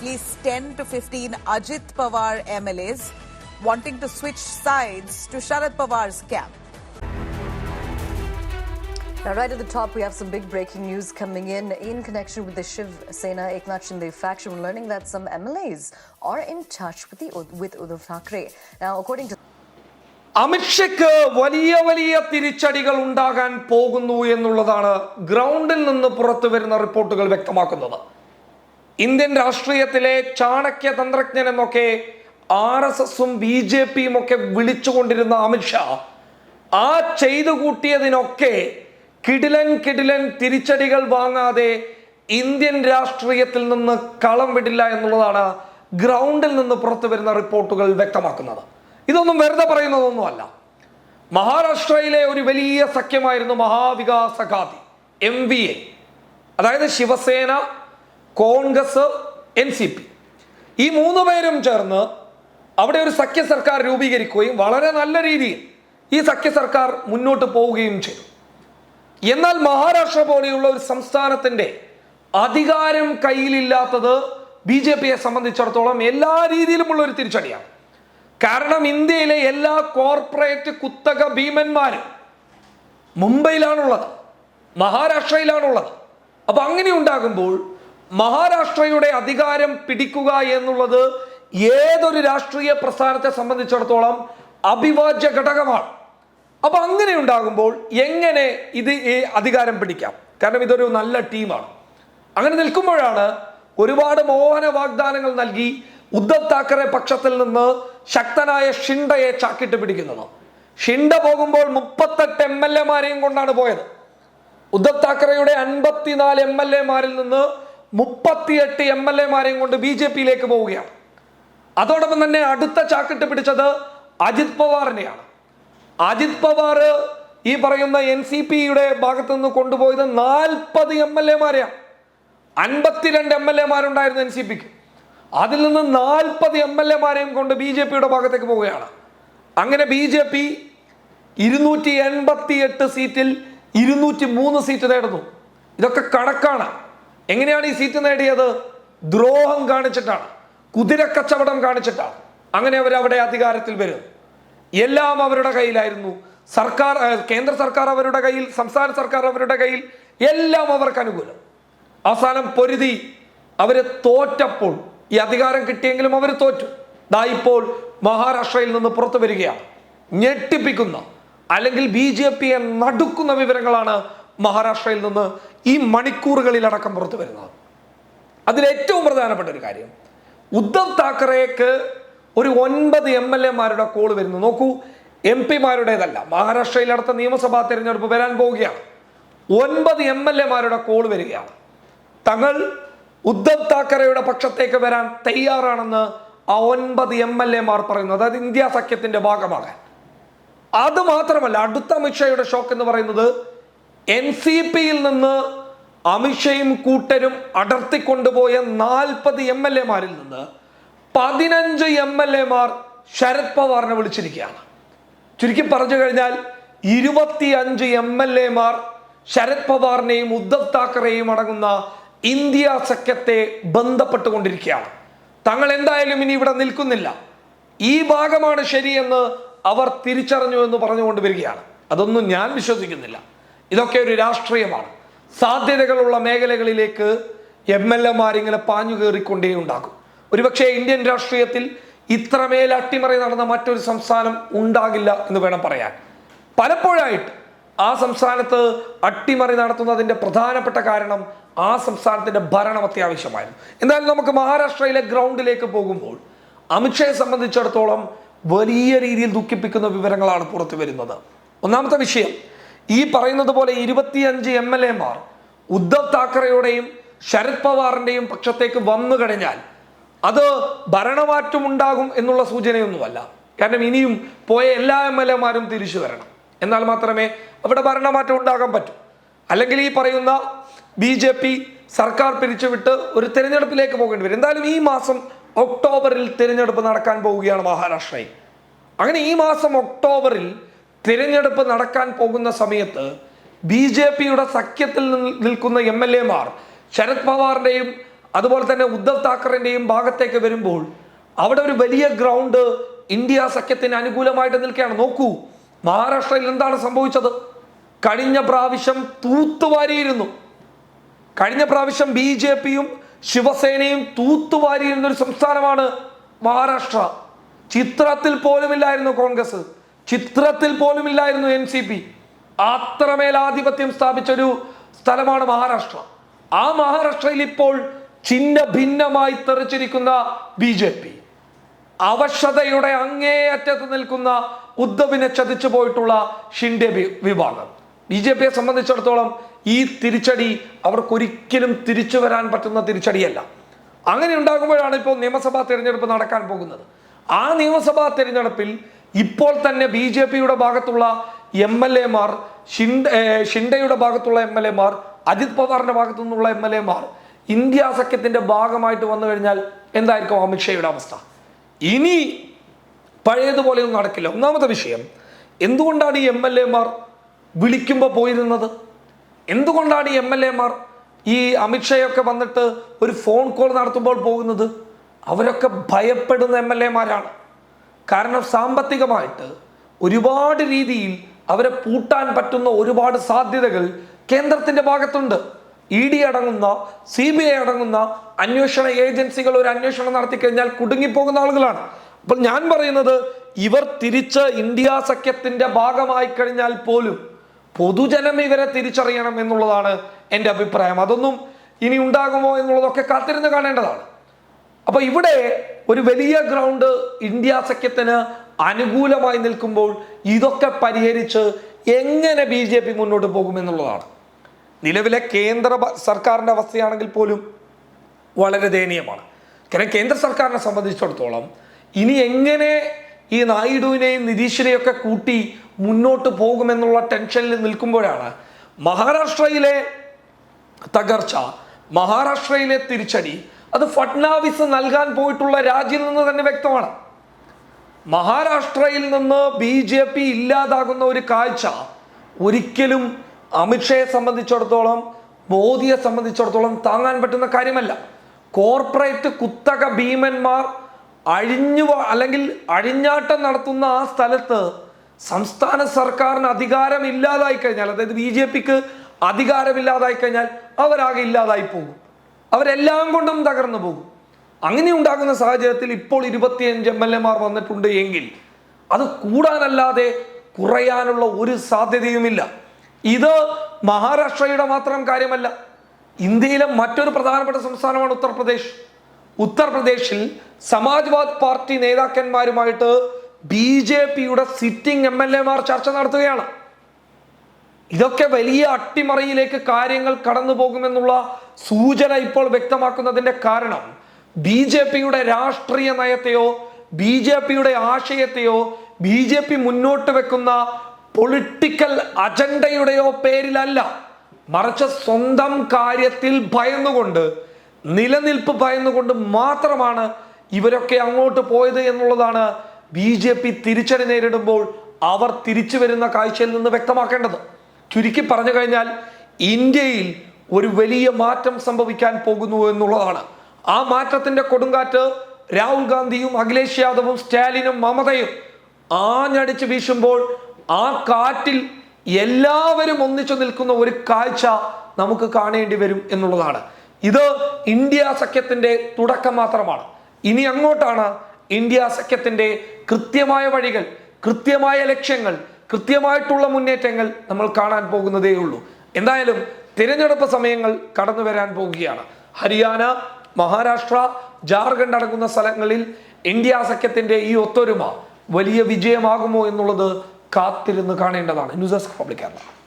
at least 10 to 15 Ajit Pawar MLAs wanting to switch sides to Sharad Pawar's camp. Now, right at the top, we have some big breaking news coming in in connection with the Shiv Sena Eknath Shinde faction. We're learning that some MLAs are in touch with the with Uddhav Thackeray. Now, according to അമിത്ഷയ്ക്ക് വലിയ വലിയ തിരിച്ചടികൾ ഉണ്ടാകാൻ പോകുന്നു എന്നുള്ളതാണ് ഗ്രൗണ്ടിൽ നിന്ന് പുറത്തു വരുന്ന റിപ്പോർട്ടുകൾ വ്യക്തമാക്കുന്നത് ഇന്ത്യൻ രാഷ്ട്രീയത്തിലെ ചാണക്യ തന്ത്രജ്ഞൻ എന്നൊക്കെ ആർ എസ് എസും ബി ജെ പിയും ഒക്കെ വിളിച്ചുകൊണ്ടിരുന്ന അമിത്ഷാ ആ ചെയ്തു കൂട്ടിയതിനൊക്കെ കിടിലൻ കിടിലൻ തിരിച്ചടികൾ വാങ്ങാതെ ഇന്ത്യൻ രാഷ്ട്രീയത്തിൽ നിന്ന് കളം വിടില്ല എന്നുള്ളതാണ് ഗ്രൗണ്ടിൽ നിന്ന് പുറത്തു വരുന്ന റിപ്പോർട്ടുകൾ വ്യക്തമാക്കുന്നത്. ഇതൊന്നും വെറുതെ പറയുന്നതൊന്നുമല്ല മഹാരാഷ്ട്രയിലെ ഒരു വലിയ സഖ്യമായിരുന്നു Maha Vikas Aghadi M V A അതായത് Shiv Sena Congress N C P. ഈ മൂന്ന് പേരും ചേർന്ന് അവിടെ ഒരു സഖ്യ സർക്കാർ രൂപീകരിക്കുകയും വളരെ നല്ല രീതിയിൽ ഈ സഖ്യ സർക്കാർ മുന്നോട്ട് പോവുകയും ചെയ്തു. എന്നാൽ മഹാരാഷ്ട്ര പോലെയുള്ള ഒരു സംസ്ഥാനത്തിന്റെ അധികാരം കയ്യിലില്ലാത്തത് ബി ജെ പിയെ സംബന്ധിച്ചിടത്തോളം എല്ലാ രീതിയിലുമുള്ള ഒരു തിരിച്ചടിയാണ്. കാരണം ഇന്ത്യയിലെ എല്ലാ കോർപ്പറേറ്റ് കുത്തക ഭീമന്മാരും മുംബൈയിലാണുള്ളത് മഹാരാഷ്ട്രയിലാണുള്ളത്. അപ്പൊ അങ്ങനെ ഉണ്ടാകുമ്പോൾ മഹാരാഷ്ട്രയുടെ അധികാരം പിടിക്കുക എന്നുള്ളത് ഏതൊരു രാഷ്ട്രീയ പ്രസ്ഥാനത്തെ സംബന്ധിച്ചിടത്തോളം അഭിവാജ്യ ഘടകമാണ്. അപ്പൊ അങ്ങനെ ഉണ്ടാകുമ്പോൾ എങ്ങനെ ഇത് ഈ അധികാരം പിടിക്കാം? കാരണം ഇതൊരു നല്ല ടീമാണ്. അങ്ങനെ നിൽക്കുമ്പോഴാണ് ഒരുപാട് മോഹന വാഗ്ദാനങ്ങൾ നൽകി ഉദ്ധവ് താക്കറെ പക്ഷത്തിൽ നിന്ന് ശക്തനായ ഷിണ്ടയെ ചാക്കിട്ട് പിടിക്കുന്നത്. ഷിണ്ട പോകുമ്പോൾ മുപ്പത്തെട്ട് എം എൽ എമാരെയും കൊണ്ടാണ് പോയത്. ഉദ്ധവ് താക്കറെയുടെ അൻപത്തിനാല് എം എൽ എമാരിൽ നിന്ന് മുപ്പത്തിയെട്ട് എം എൽ എമാരെയും കൊണ്ട് ബി ജെ പിയിലേക്ക് പോവുകയാണ്. അതോടൊപ്പം തന്നെ അടുത്ത ചാക്കിട്ട് പിടിച്ചത് അജിത് പവാറിനെയാണ്. അജിത് പവാർ ഈ പറയുന്ന എൻ സി പിയുടെ ഭാഗത്തു നിന്ന് കൊണ്ടുപോയത് നാൽപ്പത് എം എൽ എമാരെയാണ്. അൻപത്തിരണ്ട് എം എൽ എമാരുണ്ടായിരുന്നു എൻ സി പിക്ക്. അതിൽ നിന്ന് നാൽപ്പത് എം എൽ എമാരെയും കൊണ്ട് ബി ജെ പിയുടെ ഭാഗത്തേക്ക് പോവുകയാണ്. അങ്ങനെ ബി ജെ പി ഇരുന്നൂറ്റി എൺപത്തി എട്ട് സീറ്റിൽ ഇരുന്നൂറ്റി മൂന്ന് സീറ്റ് നേടുന്നു. ഇതൊക്കെ കണക്കാണ്. എങ്ങനെയാണ് ഈ സീറ്റ് നേടിയത്? ദ്രോഹം കാണിച്ചിട്ടാണ് കുതിരക്കച്ചവടം കാണിച്ചിട്ടാണ്. അങ്ങനെ അവർ അവിടെ അധികാരത്തിൽ വരും. എല്ലാം അവരുടെ കയ്യിലായിരുന്നു. സർക്കാർ കേന്ദ്ര സർക്കാർ അവരുടെ കയ്യിൽ സംസ്ഥാന സർക്കാർ അവരുടെ കയ്യിൽ എല്ലാം അവർക്ക് അനുകൂലം. അവസാനം പൊരുതി അവരെ തോറ്റപ്പോൾ ഈ അധികാരം കിട്ടിയെങ്കിലും അവർ തോറ്റു. ദാ ഇപ്പോൾ മഹാരാഷ്ട്രയിൽ നിന്ന് പുറത്തു വരികയാണ്. ഞെട്ടിപ്പിക്കുന്ന അല്ലെങ്കിൽ ബി ജെ പിയെ നടുക്കുന്ന വിവരങ്ങളാണ് മഹാരാഷ്ട്രയിൽ നിന്ന് ഈ മണിക്കൂറുകളിലടക്കം പുറത്തു വരുന്നത്. അതിലേറ്റവും പ്രധാനപ്പെട്ട ഒരു കാര്യം ഉദ്ധവ് താക്കറേക്ക് ഒരു ഒൻപത് എം എൽ എമാരുടെ കോൾ വരുന്നു. നോക്കൂ എം പിമാരുടേതല്ല മഹാരാഷ്ട്രയിൽ അടുത്ത നിയമസഭാ തെരഞ്ഞെടുപ്പ് വരാൻ പോവുകയാണ്. ഒൻപത് എം എൽ എമാരുടെ കോൾ വരികയാണ്. തങ്ങൾ ഉദ്ധവ് താക്കറെയുടെ പക്ഷത്തേക്ക് വരാൻ തയ്യാറാണെന്ന് ആ ഒൻപത് എം എൽ എമാർ പറയുന്നു. അതായത് ഇന്ത്യ സഖ്യത്തിന്റെ ഭാഗമാകാൻ. അത് മാത്രമല്ല അടുത്ത അമിത്ഷായുടെ ഷോക്ക് എന്ന് പറയുന്നത് എൻ സി പിയിൽ നിന്ന് അമിഷയും കൂട്ടരും അടർത്തിക്കൊണ്ടുപോയ നാൽപ്പത് എം എൽ എമാരിൽ നിന്ന് പതിനഞ്ച് എം എൽ എമാർ ശരത് പവാറിനെ വിളിച്ചിരിക്കുകയാണ്. ചുരുക്കി പറഞ്ഞു കഴിഞ്ഞാൽ ഇരുപത്തിയഞ്ച് എം എൽ എമാർ ശരത് പവാറിനെയും ഉദ്ധവ് താക്കറെയും അടങ്ങുന്ന ഇന്ത്യ സഖ്യത്തെ ബന്ധപ്പെട്ടുകൊണ്ടിരിക്കുകയാണ്. തങ്ങൾ എന്തായാലും ഇനി ഇവിടെ നിൽക്കുന്നില്ല. ഈ ഭാഗമാണ് ശരിയെന്ന് അവർ തിരിച്ചറിഞ്ഞു എന്ന് പറഞ്ഞുകൊണ്ട് വരികയാണ് അതൊന്നും ഞാൻ വിശ്വസിക്കുന്നില്ല. ഇതൊക്കെ ഒരു രാഷ്ട്രീയമാണ്. സാധ്യതകളുള്ള മേഖലകളിലേക്ക് എം എൽ എമാരിങ്ങനെ പാഞ്ഞു കയറിക്കൊണ്ടേ ഉണ്ടാകും. ഒരുപക്ഷെ ഇന്ത്യൻ രാഷ്ട്രീയത്തിൽ ഇത്രമേൽ അട്ടിമറി നടന്ന മറ്റൊരു സംസ്ഥാനം ഉണ്ടാകില്ല എന്ന് വേണം പറയാൻ. പലപ്പോഴായിട്ട് ആ സംസ്ഥാനത്ത് അട്ടിമറി നടത്തുന്നതിന്റെ പ്രധാനപ്പെട്ട കാരണം ആ സംസ്ഥാനത്തിന്റെ ഭരണം അത്യാവശ്യമായിരുന്നു. എന്തായാലും നമുക്ക് മഹാരാഷ്ട്രയിലെ ഗ്രൗണ്ടിലേക്ക് പോകുമ്പോൾ അമിത്ഷയെ സംബന്ധിച്ചിടത്തോളം വലിയ രീതിയിൽ ദുഃഖിപ്പിക്കുന്ന വിവരങ്ങളാണ് പുറത്തു വരുന്നത് ഒന്നാമത്തെ വിഷയം ഈ പറയുന്നത് പോലെ ഇരുപത്തിയഞ്ച് എം എൽ എമാർ ഉദ്ധവ് താക്കറെയുടെയും ശരത് പവാറിന്റെയും പക്ഷത്തേക്ക് വന്നു കഴിഞ്ഞാൽ അത് ഭരണമാറ്റം ഉണ്ടാകും എന്നുള്ള സൂചനയൊന്നുമല്ല. കാരണം ഇനിയും പോയ എല്ലാ എം എൽ എമാരും തിരിച്ചു വരണം. എന്നാൽ മാത്രമേ അവിടെ ഭരണമാറ്റം ഉണ്ടാകാൻ പറ്റൂ. അല്ലെങ്കിൽ ഈ പറയുന്ന ബി ജെ പി സർക്കാർ പിരിച്ചുവിട്ട് ഒരു തിരഞ്ഞെടുപ്പിലേക്ക് പോകേണ്ടി വരും. എന്തായാലും ഈ മാസം ഒക്ടോബറിൽ തിരഞ്ഞെടുപ്പ് നടക്കാൻ പോവുകയാണ് മഹാരാഷ്ട്രയിൽ. അങ്ങനെ ഈ മാസം ഒക്ടോബറിൽ തിരഞ്ഞെടുപ്പ് നടക്കാൻ പോകുന്ന സമയത്ത് ബി ജെ പിയുടെ സഖ്യത്തിൽ നിൽക്കുന്ന എം എൽ എമാർ ശരത് പവാറിന്റെയും അതുപോലെ തന്നെ ഉദ്ധവ് താക്കറേന്റെയും ഭാഗത്തേക്ക് വരുമ്പോൾ അവിടെ ഒരു വലിയ ഗ്രൗണ്ട് ഇന്ത്യ സഖ്യത്തിന് അനുകൂലമായിട്ട് നിൽക്കുകയാണ്. നോക്കൂ മഹാരാഷ്ട്രയിൽ എന്താണ് സംഭവിച്ചത്? കഴിഞ്ഞ പ്രാവശ്യം തൂത്തുവാരിയിരുന്നു. കഴിഞ്ഞ പ്രാവശ്യം ബി ജെ പിയും ശിവസേനയും തൂത്തുവാരിയിരുന്ന ഒരു സംസ്ഥാനമാണ് മഹാരാഷ്ട്ര. ചിത്രത്തിൽ പോലുമില്ലായിരുന്നു കോൺഗ്രസ്. ചിത്രത്തിൽ പോലും ഇല്ലായിരുന്നു എൻ സി പി. അത്രമേൽ ആധിപത്യം സ്ഥാപിച്ചൊരു സ്ഥലമാണ് മഹാരാഷ്ട്ര. ആ മഹാരാഷ്ട്രയിൽ ഇപ്പോൾ ചിഹ്ന ഭിന്നമായി തെറിച്ചിരിക്കുന്ന ബി ജെ പി. അവശതയുടെ അങ്ങേയറ്റത്ത് നിൽക്കുന്ന ഉദ്ധവിനെ ചതിച്ചു പോയിട്ടുള്ള ഷിൻഡെ വിഭാഗം. ബി ജെ പിയെ സംബന്ധിച്ചിടത്തോളം ഈ തിരിച്ചടി അവർക്കൊരിക്കലും തിരിച്ചു വരാൻ പറ്റുന്ന തിരിച്ചടിയല്ല. അങ്ങനെ ഉണ്ടാകുമ്പോഴാണ് ഇപ്പോൾ നിയമസഭാ തിരഞ്ഞെടുപ്പ് നടക്കാൻ പോകുന്നത്. ആ നിയമസഭാ തെരഞ്ഞെടുപ്പിൽ ഇപ്പോൾ തന്നെ ബി ജെ പിയുടെ ഭാഗത്തുള്ള എം എൽ എമാർ ഷിൻഡയുടെ ഭാഗത്തുള്ള എം എൽ എമാർ അജിത് പവാറിന്റെ ഭാഗത്തു നിന്നുള്ള എം എൽ എമാർ ഇന്ത്യ സഖ്യത്തിന്റെ ഭാഗമായിട്ട് വന്നു കഴിഞ്ഞാൽ എന്തായിരിക്കും അമിത്ഷായുടെ അവസ്ഥ? ഇനി പഴയതുപോലെയൊന്നും നടക്കില്ല. ഒന്നാമത്തെ വിഷയം എന്തുകൊണ്ടാണ് ഈ എം എൽ എമാർ വിളിക്കുമ്പോൾ പോയിരുന്നത്? എന്തുകൊണ്ടാണ് ഈ എം എൽ എമാർ ഈ അമിത്ഷായൊക്കെ വന്നിട്ട് ഒരു ഫോൺ കോൾ നടത്തുമ്പോൾ പോകുന്നത്? അവരൊക്കെ ഭയപ്പെടുന്ന എം എൽ എമാരാണ് കാരണം സാമ്പത്തികമായിട്ട് ഒരുപാട് രീതിയിൽ അവരെ പൂട്ടാൻ പറ്റുന്ന ഒരുപാട് സാധ്യതകൾ കേന്ദ്രത്തിന്റെ ഭാഗത്തുണ്ട്. ഇ ഡി അടങ്ങുന്ന സി ബി ഐ അടങ്ങുന്ന അന്വേഷണ ഏജൻസികൾ ഒരു അന്വേഷണം നടത്തി കഴിഞ്ഞാൽ കുടുങ്ങിപ്പോകുന്ന ആളുകളാണ്. അപ്പോൾ ഞാൻ പറയുന്നത് ഇവർ തിരിച്ച് ഇന്ത്യ സഖ്യത്തിന്റെ ഭാഗമായി കഴിഞ്ഞാൽ പോലും പൊതുജനം ഇവരെ തിരിച്ചറിയണം എന്നുള്ളതാണ് എന്റെ അഭിപ്രായം. അതൊന്നും ഇനി ഉണ്ടാകുമോ എന്നുള്ളതൊക്കെ കാത്തിരുന്ന് കാണേണ്ടതാണ്. അപ്പൊ ഇവിടെ ഒരു വലിയ ഗ്രൗണ്ട് ഇന്ത്യ സഖ്യത്തിന് അനുകൂലമായി നിൽക്കുമ്പോൾ ഇതൊക്കെ പരിഹരിച്ച് എങ്ങനെ ബി ജെ പി മുന്നോട്ട് പോകുമെന്നുള്ളതാണ്. നിലവിലെ കേന്ദ്ര സർക്കാരിന്റെ അവസ്ഥയാണെങ്കിൽ പോലും വളരെ ദയനീയമാണ്. കാരണം കേന്ദ്ര സർക്കാരിനെ സംബന്ധിച്ചിടത്തോളം ഇനി എങ്ങനെ ഈ നായിഡുവിനെയും നിതീഷിനെയും ഒക്കെ കൂട്ടി മുന്നോട്ട് പോകുമെന്നുള്ള ടെൻഷനിൽ നിൽക്കുമ്പോഴാണ് മഹാരാഷ്ട്രയിലെ തകർച്ച മഹാരാഷ്ട്രയിലെ തിരിച്ചടി അത് ഫട്നാവിസ് നൽകാൻ പോയിട്ടുള്ള രാജ്യം നിന്ന് തന്നെ വ്യക്തമാണ്. മഹാരാഷ്ട്രയിൽ നിന്ന് ബി ജെ പി ഇല്ലാതാകുന്ന ഒരു കാഴ്ച ഒരിക്കലും അമിത്ഷയെ സംബന്ധിച്ചിടത്തോളം മോദിയെ സംബന്ധിച്ചിടത്തോളം താങ്ങാൻ പറ്റുന്ന കാര്യമല്ല. കോർപ്പറേറ്റ് കുത്തക ഭീമന്മാർ അഴിഞ്ഞു അല്ലെങ്കിൽ അഴിഞ്ഞാട്ടം നടത്തുന്ന ആ സ്ഥലത്ത് സംസ്ഥാന സർക്കാരിന് അധികാരം ഇല്ലാതായി കഴിഞ്ഞാൽ അതായത് ബി ജെ പിക്ക് അധികാരമില്ലാതായി കഴിഞ്ഞാൽ അവരാകെ ഇല്ലാതായി പോകും. അവരെല്ലാം കൊണ്ടും തകർന്നു പോകും. അങ്ങനെ ഉണ്ടാകുന്ന സാഹചര്യത്തിൽ ഇപ്പോൾ ഇരുപത്തിയഞ്ച് എം എൽ എമാർ വന്നിട്ടുണ്ട് എങ്കിൽ അത് കൂടാനല്ലാതെ കുറയാനുള്ള ഒരു സാധ്യതയുമില്ല. ഇത് മഹാരാഷ്ട്രയുടെ മാത്രം കാര്യമല്ല. ഇന്ത്യയിലെ മറ്റൊരു പ്രധാനപ്പെട്ട സംസ്ഥാനമാണ് ഉത്തർപ്രദേശ്. ഉത്തർപ്രദേശിൽ സമാജ്വാദ് പാർട്ടി നേതാക്കന്മാരുമായിട്ട് ബി ജെ പിയുടെ സിറ്റിംഗ് എം എൽ എമാർ ചർച്ച നടത്തുകയാണ്. ഇതൊക്കെ വലിയ അട്ടിമറിയിലേക്ക് കാര്യങ്ങൾ കടന്നു പോകുമെന്നുള്ള സൂചന ഇപ്പോൾ വ്യക്തമാക്കുന്നതിന്റെ കാരണം ബി ജെ പിയുടെ രാഷ്ട്രീയ നയത്തെയോ ബി ജെ പിയുടെ ആശയത്തെയോ ബി ജെ പി മുന്നോട്ട് വെക്കുന്ന പൊളിറ്റിക്കൽ അജണ്ടയുടെയോ പേരിലല്ല. മറിച്ച് സ്വന്തം കാര്യത്തിൽ ഭയന്നുകൊണ്ട് നിലനിൽപ്പ് ഭയന്നുകൊണ്ട് മാത്രമാണ് ഇവരൊക്കെ അങ്ങോട്ട് പോയത് എന്നുള്ളതാണ് ബി ജെ പി തിരിച്ചടി നേരിടുമ്പോൾ അവർ തിരിച്ചു വരുന്ന കാഴ്ചയിൽ നിന്ന് വ്യക്തമാക്കേണ്ടത്. ചുരുക്കി പറഞ്ഞു കഴിഞ്ഞാൽ ഇന്ത്യയിൽ ഒരു വലിയ മാറ്റം സംഭവിക്കാൻ പോകുന്നു എന്നുള്ളതാണ്. ആ മാറ്റത്തിന്റെ കൊടുങ്കാറ്റ് രാഹുൽ ഗാന്ധിയും അഖിലേഷ് യാദവും സ്റ്റാലിനും മമതയും ആഞ്ഞടിച്ച് വീശുമ്പോൾ ആ കാറ്റിൽ എല്ലാവരും ഒന്നിച്ചു നിൽക്കുന്ന ഒരു കാഴ്ച നമുക്ക് കാണേണ്ടി വരും എന്നുള്ളതാണ്. ഇത് ഇന്ത്യ സഖ്യത്തിന്റെ തുടക്കം മാത്രമാണ്. ഇനി അങ്ങോട്ടാണ് ഇന്ത്യ സഖ്യത്തിന്റെ കൃത്യമായ വഴികൾ കൃത്യമായ ലക്ഷ്യങ്ങൾ കൃത്യമായിട്ടുള്ള മുന്നേറ്റങ്ങൾ നമ്മൾ കാണാൻ പോകുന്നതേ ഉള്ളൂ. എന്തായാലും തിരഞ്ഞെടുപ്പ് സമയങ്ങൾ കടന്നു വരാൻ പോകുകയാണ് ഹരിയാന മഹാരാഷ്ട്ര ജാർഖണ്ഡ് അടങ്ങുന്ന സ്ഥലങ്ങളിൽ ഇന്ത്യ സഖ്യത്തിന്റെ ഈ ഒത്തൊരുമ വലിയ വിജയമാകുമോ എന്നുള്ളത് കാത്തിരുന്ന് കാണേണ്ടതാണ്. News desk Public Kerala.